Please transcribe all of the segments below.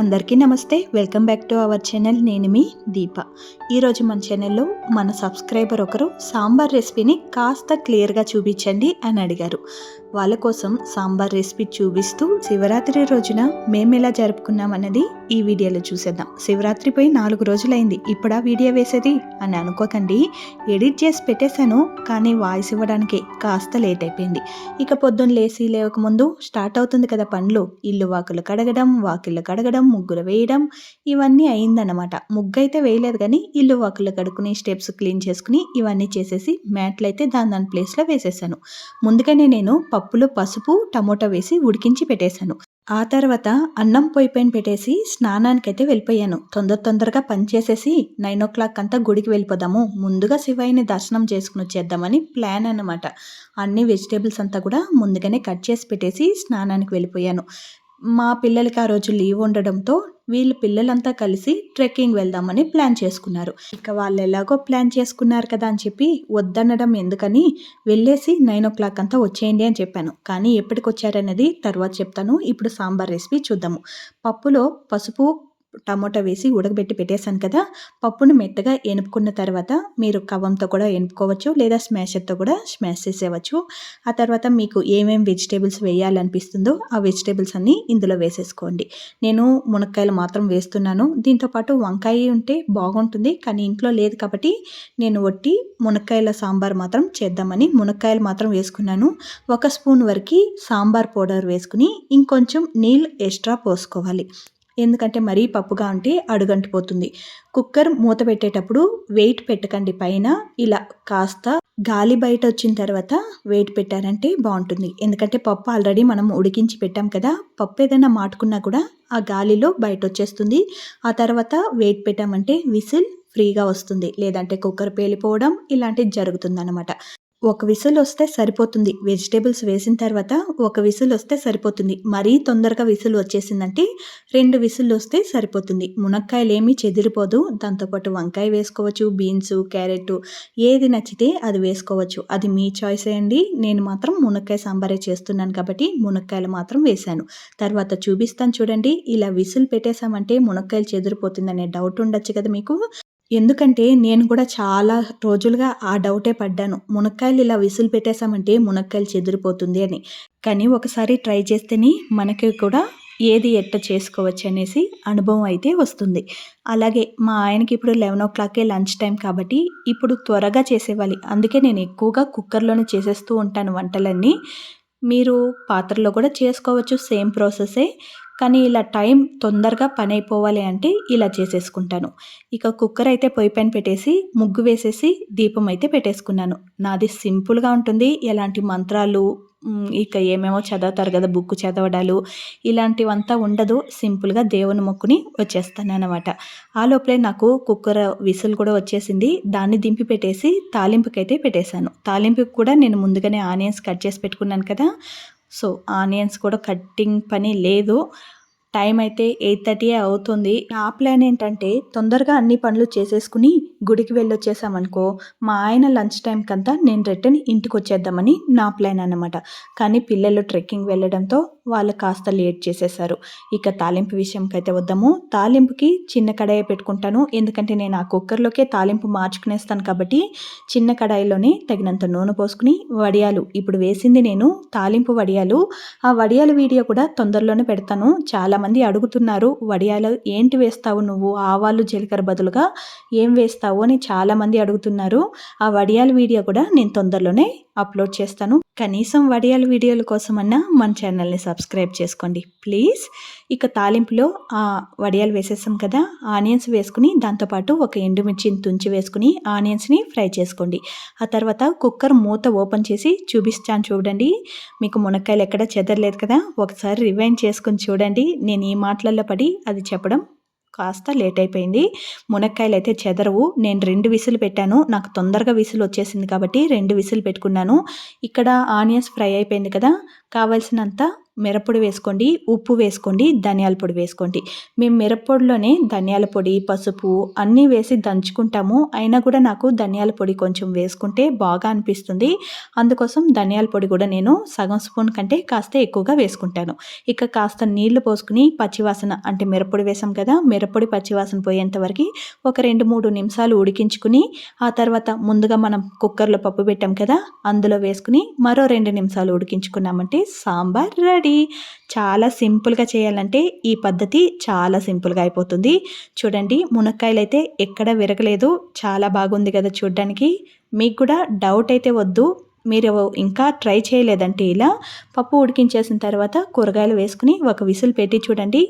అందరికీ నమస్తే. Welcome back to our channel. నేను మీ దీప. ఈరోజు మన ఛానల్లో మన సబ్స్క్రైబర్ ఒకరు సాంబార్ రెసిపీని కాస్త క్లియర్గా చూపించండి అని అడిగారు. వాళ్ళ కోసం సాంబార్ రెసిపీ చూపిస్తూ శివరాత్రి రోజున మేము ఎలా జరుపుకున్నాం అన్నది ఈ వీడియోలో చూసేద్దాం. శివరాత్రిపై నాలుగు రోజులైంది. ఇప్పుడా వీడియో వేసేది? అని అనుకోకండి. ఎడిట్ చేసి పెట్టేశాను కానీ వాయిస్ ఇవ్వడానికి కాస్త లేట్ అయిపోయింది. ఇక పొద్దున్న లేచి లేవకముందు స్టార్ట్ అవుతుంది కదా పనులు. ఇల్లు వాకులు కడగడం వాకిళ్ళు కడగడం ముగ్గులు వేయడం ఇవన్నీ అయిందన్నమాట. ముగ్గు అయితే వేయలేదు కానీ ఇల్లు వాకులు కడుక్కుని స్టెప్స్ క్లీన్ చేసుకుని ఇవన్నీ చేసేసి మ్యాట్లు అయితే దాని దాని ప్లేస్లో వేసేసాను. ముందుగానే నేను పప్పులు పసుపు టమోటా వేసి ఉడికించి పెట్టేశాను. ఆ తర్వాత అన్నం పొయ్యి పైన పెట్టేసి స్నానానికైతే వెళ్ళిపోయాను. తొందర తొందరగా పనిచేసేసి నైన్ ఓ క్లాక్ అంతా గుడికి వెళ్ళిపోదాము. ముందుగా శివయ్యని దర్శనం చేసుకుని వచ్చేద్దామని ప్లాన్ అనమాట అన్ని వెజిటేబుల్స్ అంతా కూడా ముందుగానే కట్ చేసి పెట్టేసి స్నానానికి వెళ్ళిపోయాను. మా పిల్లలకి ఆ రోజు లీవ్ ఉండడంతో వీళ్ళు పిల్లలంతా కలిసి ట్రెక్కింగ్ వెళ్దామని ప్లాన్ చేసుకున్నారు. ఇక వాళ్ళు ఎలాగో ప్లాన్ చేసుకున్నారు కదా అని చెప్పి వద్దనడం ఎందుకని వెళ్ళేసి నైన్ ఓ క్లాక్ అంతా వచ్చేయండి అని చెప్పాను. కానీ ఎప్పటికి వచ్చారనేది తర్వాత చెప్తాను. ఇప్పుడు సాంబార్ రెసిపీ చూద్దాము. పప్పులో పసుపు టమోటా వేసి ఉడకబెట్టి పెట్టేశాను కదా పప్పును మెత్తగా ఎనుపుకున్న తర్వాత మీరు కవంతో కూడా ఎనుపుకోవచ్చు లేదా స్మాషర్తో కూడా స్మాష్ చేసేవచ్చు ఆ తర్వాత మీకు ఏమేమి వెజిటేబుల్స్ వేయాలనిపిస్తుందో ఆ వెజిటేబుల్స్ అన్నీ ఇందులో వేసేసుకోండి. నేను మునక్కాయలు మాత్రం వేస్తున్నాను. దీంతోపాటు వంకాయ ఉంటే బాగుంటుంది కానీ ఇంట్లో లేదు కాబట్టి నేను వట్టి మునక్కాయల సాంబార్ మాత్రం చేద్దామని మునక్కాయలు మాత్రం వేసుకున్నాను. ఒక స్పూన్ వరకు సాంబార్ పౌడర్ వేసుకుని ఇంకొంచెం నీళ్ళు ఎక్స్ట్రా పోసుకోవాలి. ఎందుకంటే మరీ పప్పుగా ఉంటే అడుగంటిపోతుంది. కుక్కర్ మూత పెట్టేటప్పుడు వెయిట్ పెట్టకండి. పైన ఇలా కాస్త గాలి బయట వచ్చిన తర్వాత వెయిట్ పెట్టారంటే బాగుంటుంది. ఎందుకంటే పప్పు ఆల్రెడీ మనం ఉడికించి పెట్టాం కదా పప్పు ఏదైనా మాటుకున్నా కూడా ఆ గాలిలో బయట వచ్చేస్తుంది. ఆ తర్వాత వెయిట్ పెట్టామంటే విసిల్ ఫ్రీగా వస్తుంది. లేదంటే కుక్కర్ పేలిపోవడం ఇలాంటివి జరుగుతుందన్నమాట. ఒక విసులు వస్తే సరిపోతుంది. వెజిటేబుల్స్ వేసిన తర్వాత ఒక విసులు వస్తే సరిపోతుంది. మరీ తొందరగా విసులు వచ్చేసిందంటే రెండు విసులు వస్తే సరిపోతుంది. మునక్కాయలు ఏమీ చెదిరిపోదు దాంతోపాటు వంకాయ వేసుకోవచ్చు బీన్స్ క్యారెట్ ఏది నచ్చితే అది వేసుకోవచ్చు. అది మీ చాయిస్ అండి. నేను మాత్రం మునక్కాయ సాంబారే చేస్తున్నాను కాబట్టి మునక్కాయలు మాత్రం వేశాను. తర్వాత చూపిస్తాను చూడండి. ఇలా విసులు పెట్టేశామంటే మునక్కాయలు చెదిరిపోతుందనే డౌట్ ఉండొచ్చు కదా మీకు? ఎందుకంటే నేను కూడా చాలా రోజులుగా ఆ డౌటే పడ్డాను. మునక్కాయలు ఇలా విసులు పెట్టేశామంటే మునక్కాయలు చెదిరిపోతుంది అని. కానీ ఒకసారి ట్రై చేస్తేనే మనకి కూడా ఏది ఎట్ట చేసుకోవచ్చు అనేసి అనుభవం అయితే వస్తుంది. అలాగే మా ఆయనకి ఇప్పుడు లెవెన్ ఓ క్లాకే లంచ్ టైం కాబట్టి ఇప్పుడు త్వరగా చేసేవాలి అందుకే నేను ఎక్కువగా కుక్కర్లోనే చేసేస్తూ ఉంటాను వంటలన్నీ. మీరు పాత్రలో కూడా చేసుకోవచ్చు సేమ్ ప్రాసెసే. కానీ ఇలా టైం తొందరగా పని అయిపోవాలి అంటే ఇలా చేసేసుకుంటాను. ఇక కుక్కర్ అయితే పొయ్యి పైన పెట్టేసి ముగ్గు వేసేసి దీపం అయితే పెట్టేసుకున్నాను. నాది సింపుల్గా ఉంటుంది. ఎలాంటి మంత్రాలు ఇక ఏమేమో చదువుతారు కదా బుక్ చదవడాలు ఇలాంటివంతా ఉండదు. సింపుల్గా దేవుని మొక్కుని వచ్చేస్తాను అనమాట ఆ లోపలే నాకు కుక్కర్ విసులు కూడా వచ్చేసింది. దాన్ని దింపి పెట్టేసి తాలింపుకైతే పెట్టేశాను. తాలింపుకి కూడా నేను ముందుగానే ఆనియన్స్ కట్ చేసి పెట్టుకున్నాను కదా సో ఆనియన్స్ కూడా కట్టింగ్ పని లేదు. టైం అయితే ఎయిట్ థర్టీ అవుతుంది. నా ప్లాన్ ఏంటంటే తొందరగా అన్ని పనులు చేసేసుకుని గుడికి వెళ్ళొచ్చేసామనుకో మా ఆయన లంచ్ టైంకి అంతా నేను రిటర్న్ ఇంటికి వచ్చేద్దామని నా ప్లాన్ అనమాట కానీ పిల్లలు ట్రెక్కింగ్ వెళ్ళడంతో వాళ్ళు కాస్త లేట్ చేసేసారు ఇక తాలింపు విషయంకి అయితే వద్దాము. తాలింపుకి చిన్న కడాయి పెట్టుకుంటాను. ఎందుకంటే నేను ఆ కుక్కర్లోకే తాలింపు మార్చుకునేస్తాను కాబట్టి చిన్న కడాయిలోనే తగినంత నూనె పోసుకుని వడియాలు. ఇప్పుడు వేసింది నేను తాలింపు వడియాలు. ఆ వడియాల వీడియో కూడా తొందరలోనే పెడతాను. చాలామంది అడుగుతున్నారు వడియాలు ఏంటి వేస్తావు నువ్వు? ఆవాలు జీలకర్ర బదులుగా ఏం వేస్తావు? అని చాలామంది అడుగుతున్నారు. ఆ వడియాల వీడియో కూడా నేను తొందరలోనే అప్లోడ్ చేస్తాను. కనీసం వడియాల వీడియోల కోసమన్నా మన ఛానల్ని సబ్స్క్రైబ్ చేసుకోండి. ప్లీజ్. ఇక తాలింపులో ఆ వడియాలు వేసేసాం కదా ఆనియన్స్ వేసుకుని దాంతోపాటు ఒక ఎండుమిర్చిని తుంచి వేసుకుని ఆనియన్స్ని ఫ్రై చేసుకోండి. ఆ తర్వాత కుక్కర్ మూత ఓపెన్ చేసి చూపిస్తాను చూడండి. మీకు మునక్కాయలు ఎక్కడ చెదరలేదు కదా ఒకసారి రివైండ్ చేసుకుని చూడండి. నేను ఈ మాటలలో పడి అది చెప్పడం కాస్త లేట్ అయిపోయింది మునక్కాయలు అయితే చెదరవు. నేను రెండు విసులు పెట్టాను. నాకు తొందరగా విసులు వచ్చేసింది కాబట్టి రెండు విసులు పెట్టుకున్నాను. ఇక్కడ ఆనియన్స్ ఫ్రై అయిపోయింది కదా. కావాల్సినంత మిరప్పొడి వేసుకోండి ఉప్పు వేసుకోండి ధనియాల పొడి వేసుకోండి. మేము మిరప్పొడిలోనే ధనియాల పొడి పసుపు అన్నీ వేసి దంచుకుంటాము. అయినా కూడా నాకు ధనియాల పొడి కొంచెం వేసుకుంటే బాగా అనిపిస్తుంది. అందుకోసం ధనియాల పొడి కూడా నేను సగం స్పూన్ కంటే కాస్త ఎక్కువగా వేసుకుంటాను. ఇక కాస్త నీళ్ళు పోసుకుని పచ్చివాసన అంటే మిరప్పొడి వేసాం కదా మిరప్పొడి పచ్చివాసన పోయేంత వరకు ఒక రెండు మూడు నిమిషాలు ఉడికించుకుని ఆ తర్వాత ముందుగా మనం కుక్కర్లో పప్పు పెట్టాం కదా అందులో వేసుకుని మరో రెండు నిమిషాలు ఉడికించుకున్నామంటే సాంబార్ రెడీ. చాలా సింపుల్గా చేయాలంటే ఈ పద్ధతి చాలా సింపుల్గా అయిపోతుంది. చూడండి మునక్కాయలు అయితే ఎక్కడ విరగలేదు. చాలా బాగుంది కదా చూడడానికి. మీకు కూడా డౌట్ అయితే వద్దు. మీరు ఇంకా ట్రై చేయలేదంటే ఇలా పప్పు ఉడికించేసిన తర్వాత కూరగాయలు వేసుకుని ఒక విసులు పెట్టి చూడండి.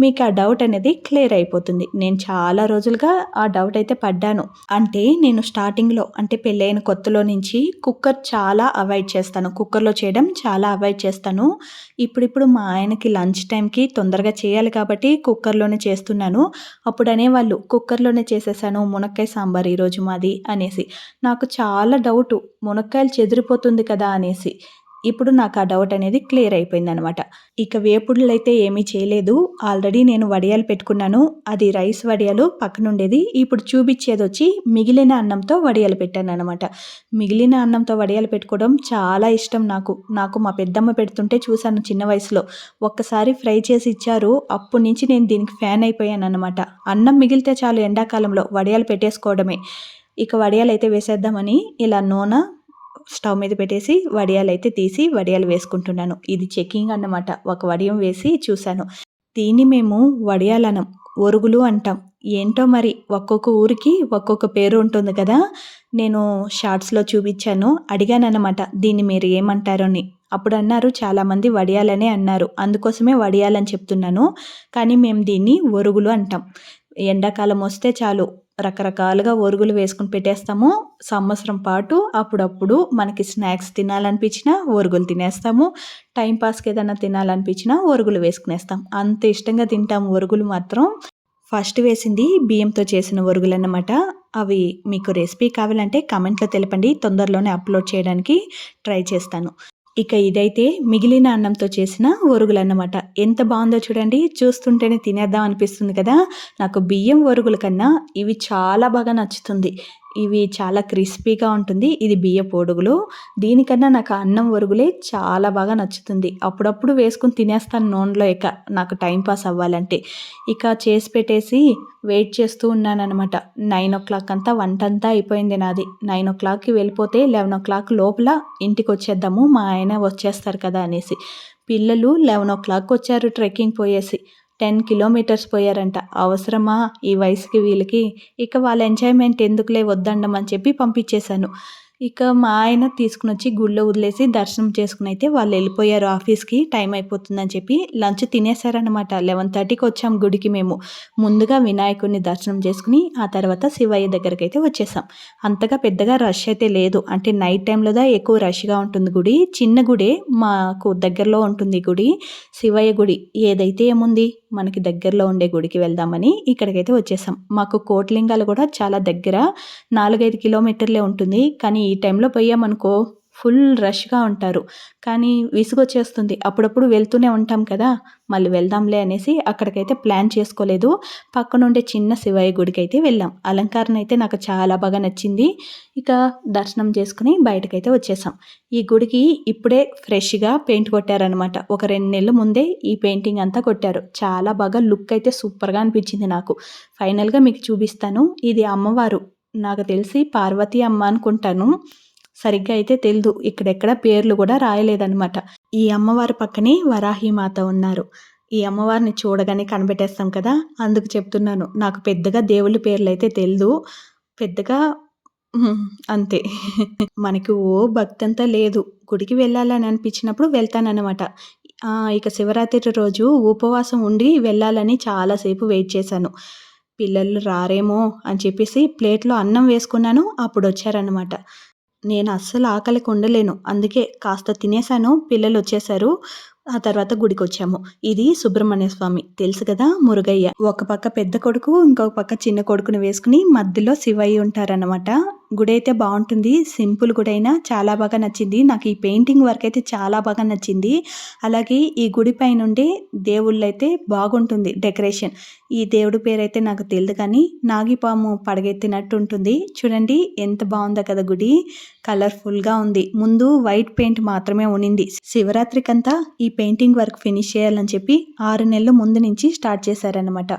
మీకు ఆ డౌట్ అనేది క్లియర్ అయిపోతుంది. నేను చాలా రోజులుగా ఆ డౌట్ అయితే పడ్డాను. అంటే నేను స్టార్టింగ్లో అంటే పెళ్ళైన కొత్తలో నుంచి కుక్కర్ చాలా అవాయిడ్ చేస్తాను. కుక్కర్లో చేయడం చాలా అవాయిడ్ చేస్తాను. ఇప్పుడిప్పుడు మా ఆయనకి లంచ్ టైంకి తొందరగా చేయాలి కాబట్టి కుక్కర్లోనే చేస్తున్నాను. అప్పుడు అనేవాళ్ళు కుక్కర్లోనే చేసేసాను. మునక్కాయ సాంబార్ ఈరోజు మాది అనేసి. నాకు చాలా డౌటు. మునక్కాయలు చెదిరిపోతుంది కదా అనేసి. ఇప్పుడు నాకు ఆ డౌట్ అనేది క్లియర్ అయిపోయింది అనమాట ఇక వేపుడులు అయితే ఏమీ చేయలేదు. ఆల్రెడీ నేను వడియాలు పెట్టుకున్నాను. అది రైస్ వడియాలు పక్కనుండేది. ఇప్పుడు చూపించేది వచ్చి మిగిలిన అన్నంతో వడియాలు పెట్టాను అనమాట మిగిలిన అన్నంతో వడియాలు పెట్టుకోవడం చాలా ఇష్టం నాకు. నాకు మా పెద్దమ్మ పెడుతుంటే చూశాను చిన్న వయసులో. ఒక్కసారి ఫ్రై చేసి ఇచ్చారు. అప్పటి నుంచి నేను దీనికి ఫ్యాన్ అయిపోయాను అనమాట అన్నం మిగిలితే చాలు ఎండాకాలంలో వడియాలు పెట్టేసుకోవడమే. ఇక వడియాలు అయితే వేసేద్దామని ఇలా నూనె స్టవ్ మీద పెట్టేసి వడియాలు అయితే తీసి వడియాలు వేసుకుంటున్నాను. ఇది చెకింగ్ అన్నమాట. ఒక వడియం వేసి చూశాను. దీన్ని మేము వడియాలనం ఒరుగులు అంటాం. ఏంటో మరి ఒక్కొక్క ఊరికి ఒక్కొక్క పేరు ఉంటుంది కదా? నేను షార్ట్స్లో చూపించాను. అడిగాను దీన్ని మీరు ఏమంటారు అని. అప్పుడు అన్నారు చాలామంది వడియాలనే అన్నారు. అందుకోసమే వడియాలని చెప్తున్నాను. కానీ మేము దీన్ని ఒరుగులు అంటాం. ఎండాకాలం వస్తే చాలు. రకరకాలుగా ఒరుగులు వేసుకుని పెట్టేస్తాము. సంవత్సరం పాటు అప్పుడప్పుడు మనకి స్నాక్స్ తినాలనిపించినా ఒరుగులు తినేస్తాము. టైంపాస్కి ఏదైనా తినాలనిపించినా ఒరుగులు వేసుకునేస్తాం. అంత ఇష్టంగా తింటాము ఒరుగులు మాత్రం. ఫస్ట్ వేసింది బియ్యంతో చేసిన ఒరుగులు అన్నమాట. అవి మీకు రెసిపీ కావాలంటే కమెంట్లో తెలపండి. తొందరలోనే అప్లోడ్ చేయడానికి ట్రై చేస్తాను. ఇక ఇదైతే మిగిలిన అన్నంతో చేసిన ఒరుగులు అన్నమాట ఎంత బాగుందో చూడండి. చూస్తుంటేనే తినేద్దాం అనిపిస్తుంది కదా. నాకు బియ్యం ఒరుగుల కన్నా ఇవి చాలా బాగా నచ్చుతుంది. ఇవి చాలా క్రిస్పీగా ఉంటుంది. ఇది బియ్య పొడుగులు. దీనికన్నా నాకు అన్నం ఒరుగులే చాలా బాగా నచ్చుతుంది. అప్పుడప్పుడు వేసుకుని తినేస్తాను నూనెలో ఇక నాకు టైంపాస్ అవ్వాలంటే. ఇక చేసి పెట్టేసి వెయిట్ చేస్తూ ఉన్నాను అనమాట నైన్ ఓ క్లాక్ అంతా వంట అంతా అయిపోయింది నాది. నైన్ ఓ క్లాక్కి వెళ్ళిపోతే లెవెన్ ఓ క్లాక్ లోపల ఇంటికి వచ్చేద్దాము. మా ఆయన వచ్చేస్తారు కదా అనేసి. పిల్లలు లెవెన్ ఓ క్లాక్ వచ్చారు ట్రెక్కింగ్ పోయేసి. టెన్ కిలోమీటర్స్ పోయారంట. అవసరమా? ఈ వయసుకి వీళ్ళకి. ఇక వాళ్ళ ఎంజాయ్మెంట్ ఎందుకులే వద్దండమని చెప్పి పంపించేశాను. ఇక మా ఆయన తీసుకుని వచ్చి గుళ్ళో వదిలేసి దర్శనం చేసుకుని అయితే వాళ్ళు వెళ్ళిపోయారు ఆఫీస్కి. టైం అయిపోతుందని చెప్పి లంచ్ తినేశారనమాట లెవెన్ థర్టీకి వచ్చాం గుడికి మేము. ముందుగా వినాయకుడిని దర్శనం చేసుకుని ఆ తర్వాత శివయ్య దగ్గరికి అయితే వచ్చేసాం. అంతగా పెద్దగా రష్ అయితే లేదు. అంటే నైట్ టైంలోదా ఎక్కువ రష్గా ఉంటుంది గుడి. చిన్న గుడే మాకు దగ్గరలో ఉంటుంది గుడి. శివయ్య గుడి ఏదైతే ఏముంది మనకి దగ్గరలో ఉండే గుడికి వెళ్దామని ఇక్కడికైతే వచ్చేసాం. మాకు కోట్లింగాలు కూడా చాలా దగ్గర. నాలుగైదు కిలోమీటర్లే ఉంటుంది. కానీ ఈ టైంలో పోయామనుకో ఫుల్ రష్గా ఉంటారు. కానీ విసుగొచ్చేస్తుంది. అప్పుడప్పుడు వెళ్తూనే ఉంటాం కదా. మళ్ళీ వెళ్దాంలే అనేసి అక్కడికైతే ప్లాన్ చేసుకోలేదు. పక్కనుండే చిన్న శివయ్య గుడికి అయితే వెళ్ళాం. అలంకారం అయితే నాకు చాలా బాగా నచ్చింది. ఇక దర్శనం చేసుకుని బయటకైతే వచ్చేసాం. ఈ గుడికి ఇప్పుడే ఫ్రెష్గా పెయింట్ కొట్టారనమాట ఒక రెండు నెలల ముందే ఈ పెయింటింగ్ అంతా కొట్టారు. చాలా బాగా లుక్ అయితే సూపర్గా అనిపించింది నాకు. ఫైనల్గా మీకు చూపిస్తాను. ఇది అమ్మవారు. నాకు తెలిసి పార్వతి అమ్మ అనుకుంటాను. సరిగ్గా అయితే తెలియదు ఇక్కడెక్కడ పేర్లు కూడా రాయలేదన్నమాట. ఈ అమ్మవారి పక్కనే వరాహిమాత ఉన్నారు. ఈ అమ్మవారిని చూడగానే కనిపెట్టేస్తాం కదా? అందుకు చెప్తున్నాను. నాకు పెద్దగా దేవుళ్ళ పేర్లు అయితే తెలియదు పెద్దగా అంతే. మనకి ఓ భక్తి అంతా లేదు. గుడికి వెళ్ళాలని అనిపించినప్పుడు వెళ్తానన్నమాట. ఇక శివరాత్రి రోజు ఉపవాసం ఉండి వెళ్ళాలని చాలాసేపు వెయిట్ చేశాను. పిల్లలు రారేమో అని చెప్పేసి ప్లేట్లో అన్నం వేసుకున్నాను అప్పుడు వచ్చారనమాట నేను అస్సలు ఆకలికి ఉండలేను అందుకే కాస్త తినేసాను పిల్లలు వచ్చేసారు ఆ తర్వాత గుడికి వచ్చాము ఇది సుబ్రహ్మణ్య స్వామి తెలుసు కదా మురుగయ్య. ఒక పక్క పెద్ద కొడుకు ఇంకొక పక్క చిన్న కొడుకుని వేసుకుని మధ్యలో శివయ్య ఉంటారనమాట గుడి అయితే బాగుంటుంది. సింపుల్ గుడి అయినా చాలా బాగా నచ్చింది. నాకు ఈ పెయింటింగ్ వర్క్ అయితే చాలా బాగా నచ్చింది. అలాగే ఈ గుడి పైనుండి దేవుళ్ళు అయితే బాగుంటుంది డెకరేషన్. ఈ దేవుడి పేరు అయితే నాకు తెలియదు కానీ నాగిపాము పడగెత్తినట్టు ఉంటుంది చూడండి ఎంత బాగుందో కదా గుడి. కలర్ఫుల్గా ఉంది. ముందు వైట్ పెయింట్ మాత్రమే ఉనింది. శివరాత్రికంతా ఈ పెయింటింగ్ వర్క్ ఫినిష్ చేయాలని చెప్పి ఆరు నెలల ముందు నుంచి స్టార్ట్ చేశారనమాట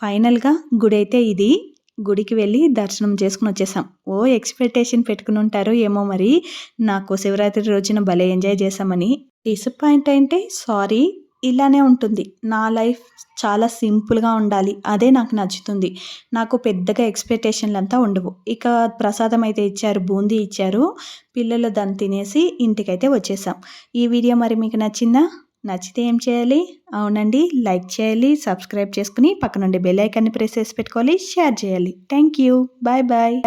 ఫైనల్గా గుడి అయితే ఇది. గుడికి వెళ్ళి దర్శనం చేసుకుని వచ్చేసాం. ఓ ఎక్స్పెక్టేషన్ పెట్టుకుని ఉంటారు ఏమో మరి. నాకు శివరాత్రి రోజున భలే ఎంజాయ్ చేసామని డిసప్పాయింట్ అంటే సారీ ఇలానే ఉంటుంది. నా లైఫ్ చాలా సింపుల్గా ఉండాలి. అదే నాకు నచ్చుతుంది. నాకు పెద్దగా ఎక్స్పెక్టేషన్లు అంతా ఉండవు. ఇక ప్రసాదం అయితే ఇచ్చారు బూందీ ఇచ్చారు. పిల్లలు దాన్ని తినేసి ఇంటికైతే వచ్చేసాం. ఈ వీడియో మరి మీకు నచ్చిందా? నచ్చితే ఏం చేయాలి? అవునండి లైక్ చేయాలి సబ్స్క్రైబ్ చేసుకుని పక్కనుండి బెల్ ఐకాన్ని ప్రెస్ చేసి పెట్టుకోవాలి షేర్ చేయాలి. Thank you bye bye.